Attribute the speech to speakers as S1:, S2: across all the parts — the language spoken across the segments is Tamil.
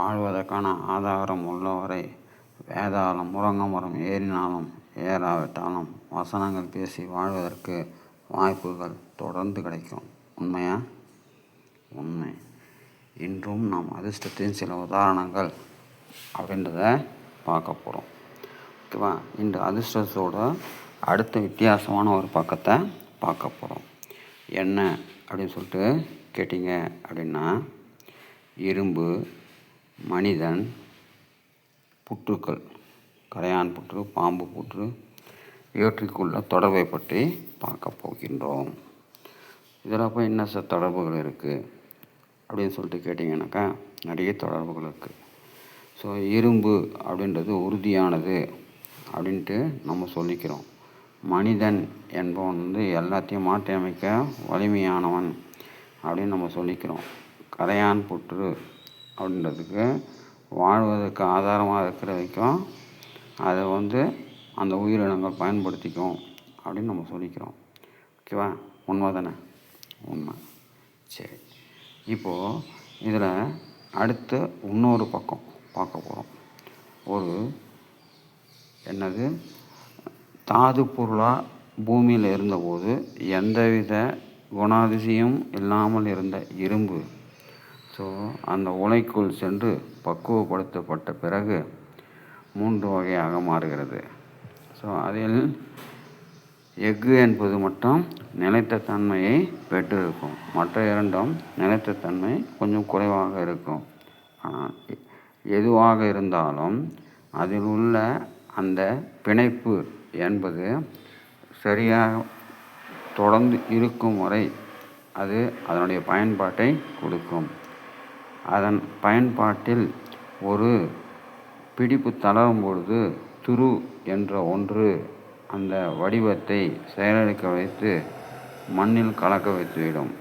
S1: வாழ்வதற்கான ஆதாரம் உள்ளவரை வேதாளம் முருங்கை மரம் ஏறினாலும் ஏறாவிட்டாலும் வசனங்கள் பேசி வாழ்வதற்கு வாய்ப்புகள் தொடர்ந்து கிடைக்கும். உண்மையா? உண்மை. இன்றும் நாம் அதிர்ஷ்டத்தின் சில உதாரணங்கள் அப்படின்றத பார்க்க போகிறோம் ஓகேவா? இந்த அதிர்ஷ்டத்தோட அடுத்த வித்தியாசமான ஒரு பக்கத்தை பார்க்க போகிறோம் என்ன அப்படின்னு சொல்லிட்டு கேட்டிங்க அப்படின்னா இரும்பு மனிதன் புற்றுக்கள் கரையான் புற்று பாம்பு புற்று இவற்றுக்குள்ள தொடர்பை பற்றி பார்க்க போகின்றோம். இதில் அப்போ என்ன சார் தொடர்புகள் இருக்குது அப்படின்னு சொல்லிட்டு கேட்டிங்கனாக்கா நிறைய தொடர்புகள் இருக்குது ஸோ இரும்பு அப்படின்றது உறுதியானது அப்படின்ட்டு நம்ம சொல்லிக்கிறோம். மனிதன் என்பவன் வந்து எல்லாத்தையும் மாற்றி அமைக்க வலிமையானவன் அப்படின்னு நம்ம சொல்லிக்கிறோம். கரையான் புற்று அப்படின்றதுக்கு வாழ்வதற்கு ஆதாரமாக இருக்கிற வரைக்கும் அதை வந்து அந்த உயிரினங்கள் பயன்படுத்திக்கும் அப்படின்னு நம்ம சொல்லிக்கிறோம். ஓகேவா? உண்மை தானே உண்மை. சரி. இப்போது இதில் அடுத்து இன்னொரு பக்கம் பார்க்க போகிறோம் ஒரு என்னது? தாது பொருளாக பூமியில் இருந்தபோது எந்தவித குணாதிசயம் இல்லாமல் இருந்த இரும்பு ஸோ அந்த உலைக்குள் சென்று பக்குவப்படுத்தப்பட்ட பிறகு மூன்று வகையாக மாறுகிறது. ஸோ அதில் எஃகு என்பது மட்டும் நிலைத்த தன்மையை பெற்றிருக்கும். மற்ற இரண்டும் நிலைத்த தன்மை கொஞ்சம் குறைவாக இருக்கும். ஆனால் எதுவாக இருந்தாலும் அதில் உள்ள அந்த பிணைப்பு என்பது சரியாக தொடர்ந்து இருக்கும் வரை அது அதனுடைய பயன்பாட்டை கொடுக்கும். அதன் பயன்பாட்டில் ஒரு பிடிப்பு தளரும் பொழுது துரு என்ற ஒன்று அந்த வடிவத்தை செயலிழக்க வைத்து மண்ணில் கலக்க வைத்துவிடும்.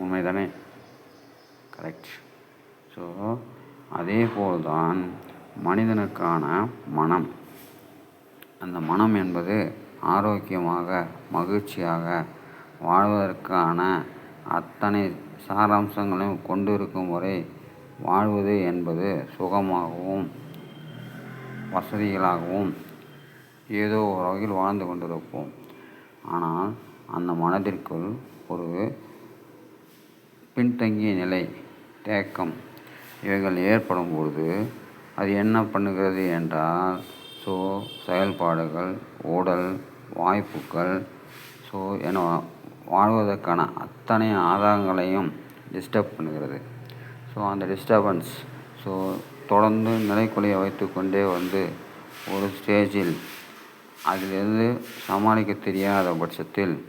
S1: உண்மைதானே? கரெக்ட் ஸோ அதே போல்தான் மனிதனுக்கான மனம். அந்த மனம் என்பது ஆரோக்கியமாக மகிழ்ச்சியாக வாழ்வதற்கான அத்தனை சாராம்சங்களையும் கொண்டிருக்கும் வரை வாழ்வது என்பது சுகமாகவும் வசதிகளாகவும் ஏதோ ஒரு வகையில் வாழ்ந்து கொண்டிருப்போம். ஆனால் அந்த மனதிற்குள் ஒரு பின்தங்கிய நிலை தேக்கம் இவைகள் ஏற்படும் பொழுது அது என்ன பண்ணுகிறது என்றால் ஸோ செயல்பாடுகள் உடல் வாய்ப்புகள் ஸோ என வாழ்வதற்கான அத்தனை ஆதாரங்களையும் டிஸ்டர்ப் பண்ணுகிறது. ஸோ அந்த டிஸ்டர்பன்ஸ் ஸோ தொடர்ந்து நிலைக்குலைய வைத்துக்கொண்டே வந்து ஒரு ஸ்டேஜில் அதிலிருந்து சமாளிக்க தெரியாத பட்சத்தில்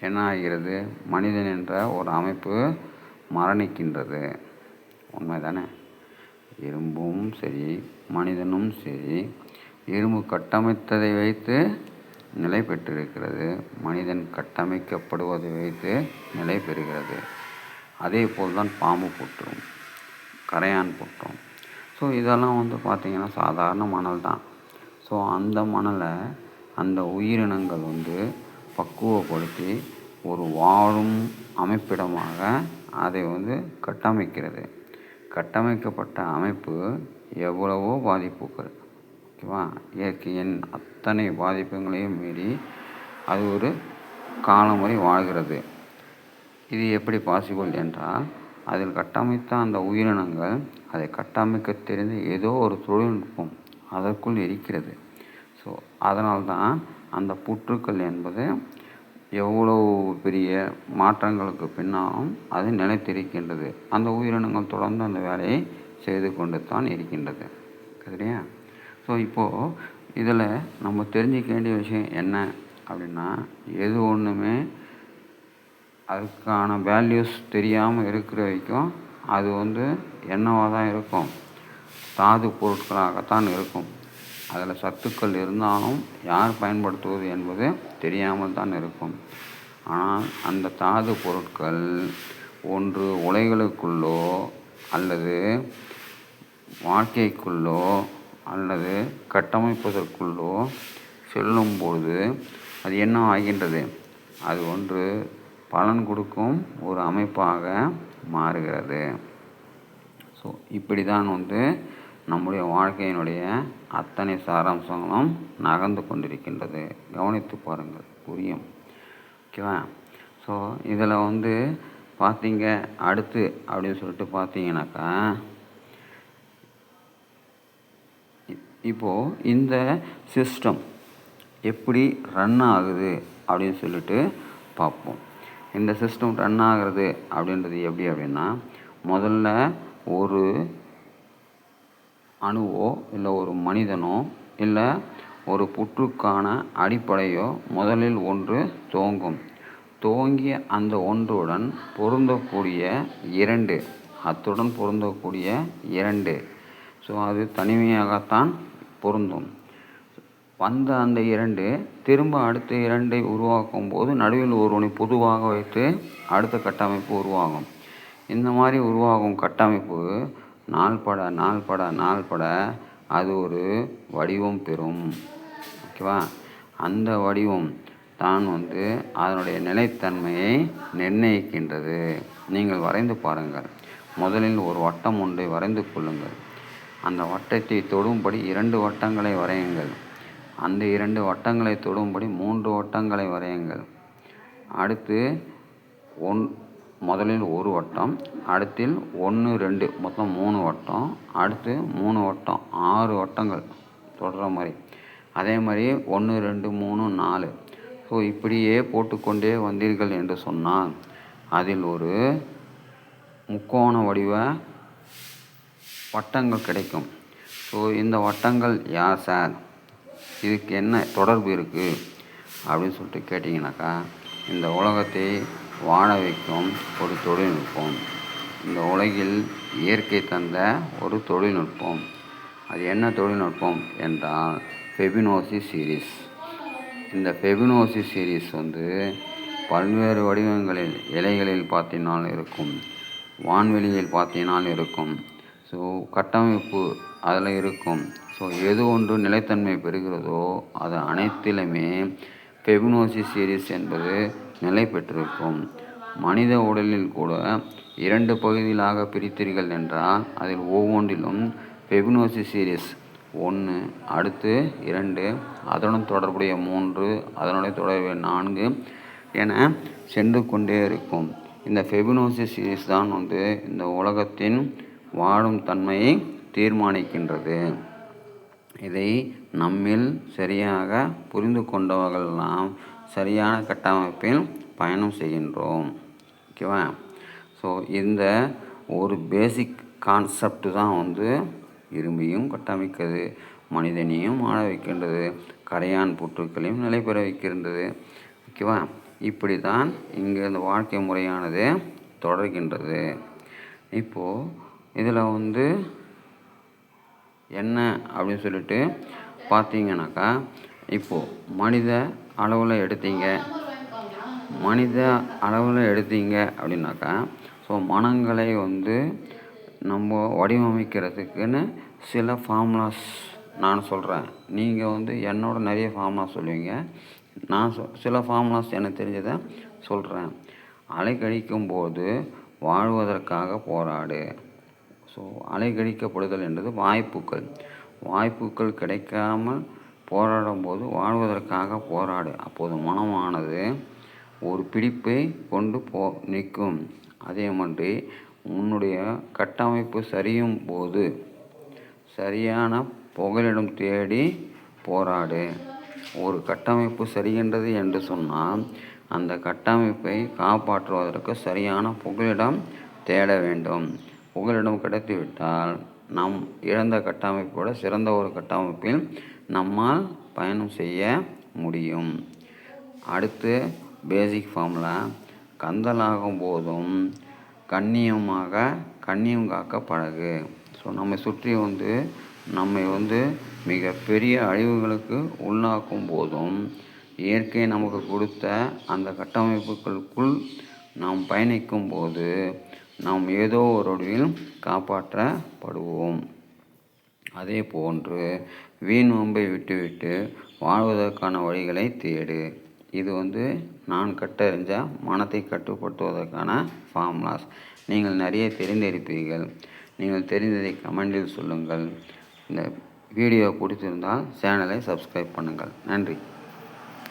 S1: என்ன ஆகிறது மனிதன் என்ற ஒரு அமைப்பு மரணிக்கின்றது. உண்மைதானே? இரும்பும் சரி மனிதனும் சரி இரும்பு கட்டமைத்ததை வைத்து நிலை பெற்றிருக்கிறது மனிதன் கட்டமைக்கப்படுவதை வைத்து நிலை பெறுகிறது அதே போல் தான் பாம்பு புற்றும் கரையான் புற்றும் ஸோ இதெல்லாம் வந்து பார்த்திங்கன்னா சாதாரண மணல் தான். ஸோ அந்த மணலை அந்த உயிரினங்கள் வந்து பக்குவப்படுத்தி ஒரு வாழும் அமைப்பிடமாக அதை வந்து கட்டமைக்கிறது. கட்டமைக்கப்பட்ட அமைப்பு எவ்வளவோ பாதிப்புகள் ஓகேவா? இயற்கையின் அத்தனை பாதிப்புகளையும் மீறி அது ஒரு காலம் வரை வாழ்கிறது. இது எப்படி பாசிபிள் என்றால் அதில் கட்டமைத்த அந்த உயிரினங்கள் அதை கட்டமைக்க தெரிந்த ஏதோ ஒரு தொழில்நுட்பம் அதற்குள் இருக்கிறது. ஸோ அதனால்தான் அந்த புற்றுக்கள் என்பது எவ்வளவு பெரிய மாற்றங்களுக்கு பின்னாலும் அது நிலைத்திருக்கின்றது. அந்த உயிரினங்கள் தொடர்ந்து அந்த வேலையை செய்து கொண்டு தான் இருக்கின்றது. சரியா? ஸோ இப்போது இதில் நம்ம தெரிஞ்சிக்க வேண்டிய விஷயம் என்ன அப்படின்னா எது ஒன்றுமே அதுக்கான வேல்யூஸ் தெரியாமல் இருக்கிற வரைக்கும் அது வந்து என்னவாக தான் இருக்கும்? தாது பொருட்களாகத்தான் இருக்கும். அதில் சத்துக்கள் இருந்தாலும் யார் பயன்படுத்துவது என்பது தெரியாமல் தான் இருக்கும். ஆனால் அந்த தாது பொருட்கள் ஒன்று உலைகளுக்குள்ளோ அல்லது வாழ்க்கைக்குள்ளோ அல்லது கட்டமைப்பதற்குள்ளோ செல்லும் பொழுது அது என்ன ஆகின்றது? அது ஒன்று பலன் கொடுக்கும் ஒரு அமைப்பாக மாறுகிறது. ஸோ இப்படி தான் வந்து நம்முடைய வாழ்க்கையினுடைய அத்தனை சாராம்சங்களும் நகர்ந்து கொண்டிருக்கின்றது. கவனித்து பாருங்கள் புரியும். ஓகேவா ஸோ இதில் வந்து பார்த்தீங்க அடுத்து அப்படின்னு சொல்லிட்டு பார்த்தீங்கன்னாக்கா இப்போது இந்த சிஸ்டம் எப்படி ரன் ஆகுது அப்படின்னு சொல்லிட்டு பார்ப்போம். இந்த சிஸ்டம் ரன் ஆகிறது அப்படின்றது எப்படி அப்படின்னா முதல்ல ஒரு அணுவோ இல்லை ஒரு மனிதனோ இல்லை ஒரு புற்றுக்கான அடிப்படையோ முதலில் ஒன்று தோங்கும். தோங்கிய அந்த ஒன்றுடன் பொருந்தக்கூடிய இரண்டு. அத்துடன் பொருந்தக்கூடிய இரண்டு. ஸோ அது தனிமையாகத்தான் பொருந்தும். வந்த அந்த இரண்டு திரும்ப அடுத்த இரண்டை உருவாக்கும் போது நடுவில் ஒருவனை பொதுவாக வைத்து அடுத்த கட்டமைப்பு உருவாகும். இந்த மாதிரி உருவாகும் கட்டமைப்பு நாள்பட நாள்பட நாள்பட அது ஒரு வடிவம் பெறும். ஓகேவா? அந்த வடிவம் தான் வந்து அதனுடைய நிலைத்தன்மையை நிர்ணயிக்கின்றது. நீங்கள் வரைந்து பாருங்கள். முதலில் ஒரு வட்டம் ஒன்றை வரைந்து கொள்ளுங்கள். அந்த வட்டத்தை தொடும்படி இரண்டு வட்டங்களை வரையுங்கள். அந்த இரண்டு வட்டங்களை தொடும்படி மூன்று வட்டங்களை வரையுங்கள். அடுத்து ஒன் முதலில் ஒரு வட்டம் அடுத்தில் ஒன்று ரெண்டு மொத்தம் மூணு வட்டம் அடுத்து மூணு வட்டம் ஆறு வட்டங்கள் தொடர மாதிரி. அதே மாதிரி ஒன்று ரெண்டு மூணு நாலு. ஸோ இப்படியே போட்டுக்கொண்டே வந்தீர்கள் என்று சொன்னால் அதில் ஒரு முக்கோண வடிவ வட்டங்கள் கிடைக்கும். ஸோ இந்த வட்டங்கள் யார் சார்? இதுக்கு என்ன தொடர்பு இருக்குது அப்படின்னு சொல்லிட்டு கேட்டிங்கனாக்கா இந்த உலகத்தை வாழ வைக்கும் ஒரு தொழில்நுட்பம். இந்த உலகில் இயற்கை தந்த ஒரு தொழில்நுட்பம். அது என்ன தொழில்நுட்பம் என்றால் ஃபெபினோசி சீரிஸ். இந்த ஃபெபினோசி சீரிஸ் வந்து பல்வேறு வடிவங்களில் இலைகளில் பார்த்தினால் இருக்கும் வான்வெளியில் பார்த்தினால் இருக்கும். ஸோ கட்டமைப்பு அதில் இருக்கும். ஸோ எது ஒன்று நிலைத்தன்மை பெறுகிறதோ அது அனைத்திலுமே ஃபெபினோசி சீரிஸ் என்பது நிலை பெற்றிருக்கும். மனித உடலில் கூட இரண்டு பகுதிகளாக பிரித்தீர்கள் என்றால் அதில் ஒவ்வொன்றிலும் ஃபெபினோசி சீரிஸ் ஒன்று அடுத்து இரண்டு அதனுடன் தொடர்புடைய மூன்று அதனுடைய தொடர்புடைய நான்கு என சென்று கொண்டே இருக்கும். இந்த ஃபெபினோசி சீரிஸ் தான் வந்து இந்த உலகத்தின் வாழும் தன்மையை தீர்மானிக்கின்றது. இதை நம்மில் சரியாக புரிந்து கொண்டவர்கள்லாம் சரியான கட்டமைப்பில் பயணம் செய்கின்றோம். ஓகேவா? ஸோ இந்த ஒரு பேசிக் கான்செப்ட் தான் வந்து இரும்பையும் கட்டமைக்கிறது மனிதனையும் ஆட வைக்கின்றது கரையான் புற்றுக்களையும் நிலை பெற வைக்கின்றது. ஓகேவா? இப்படி தான் இங்கே இந்த வாழ்க்கை முறையானது தொடர்கின்றது. இப்போது இதில் வந்து என்ன அப்படின்னு சொல்லிட்டு பார்த்தீங்கன்னாக்கா இப்போது மனித அளவில் எடுத்தீங்க. மனித அளவில் எடுத்தீங்க அப்படின்னாக்கா ஸோ மனங்களை வந்து நம்ம வடிவமைக்கிறதுக்குன்னு சில ஃபார்முலாஸ் நான் சொல்கிறேன் நீங்கள் வந்து என்னோட நிறைய ஃபார்முலாஸ் சொல்லுவீங்க. நான் சொ சில ஃபார்முலாஸ் எனக்கு தெரிஞ்சதை சொல்கிறேன் அலைக்கழிக்கும் போது வாழ்வதற்காக போராடு. ஸோ அலைக்கழிக்கப்படுதல் என்பது வாய்ப்புகள். வாய்ப்புகள் கிடைக்காமல் போராடும் போது வாழ்வதற்காக போராடு. அப்போது மனமானது ஒரு பிடிப்பை கொண்டு போ நிற்கும். அதே மாதிரி உன்னுடைய கட்டமைப்பு சரியும் போது சரியான புகலிடம் தேடி போராடு. ஒரு கட்டமைப்பு சரிகின்றது என்று சொன்னால் அந்த கட்டமைப்பை காப்பாற்றுவதற்கு சரியான புகலிடம் தேட வேண்டும். புகலிடம் கிடைத்துவிட்டால் நம் இழந்த கட்டமைப்போட சிறந்த ஒரு கட்டமைப்பில் நம்மால் பயணம் செய்ய முடியும். அடுத்து பேசிக் ஃபார்மில் கந்தலாகும் போதும் கண்ணியமாக கண்ணியம் காக்க பழகு. ஸோ நம்மை சுற்றி வந்து நம்மை வந்து மிக பெரிய அழிவுகளுக்கு உள்ளாக்கும் போதும் இயற்கை நமக்கு கொடுத்த அந்த கட்டமைப்புகளுக்குள் நாம் பயணிக்கும் போது நாம் ஏதோ ஒரு வடிவில் காப்பாற்றப்படுவோம். அதே போன்று வீண் வம்பை விட்டுவிட்டு வாழ்வதற்கான வழிகளை தேடு. இது வந்து நான் கட்டறிஞ்ச மனத்தை கட்டுப்படுத்துவதற்கான ஃபார்முலாஸ் நீங்கள் நிறைய தெரிந்திருப்பீர்கள் நீங்கள் தெரிந்ததை கமெண்டில் சொல்லுங்கள். இந்த வீடியோ பிடிச்சிருந்தால் சேனலை சப்ஸ்கிரைப் பண்ணுங்கள். நன்றி.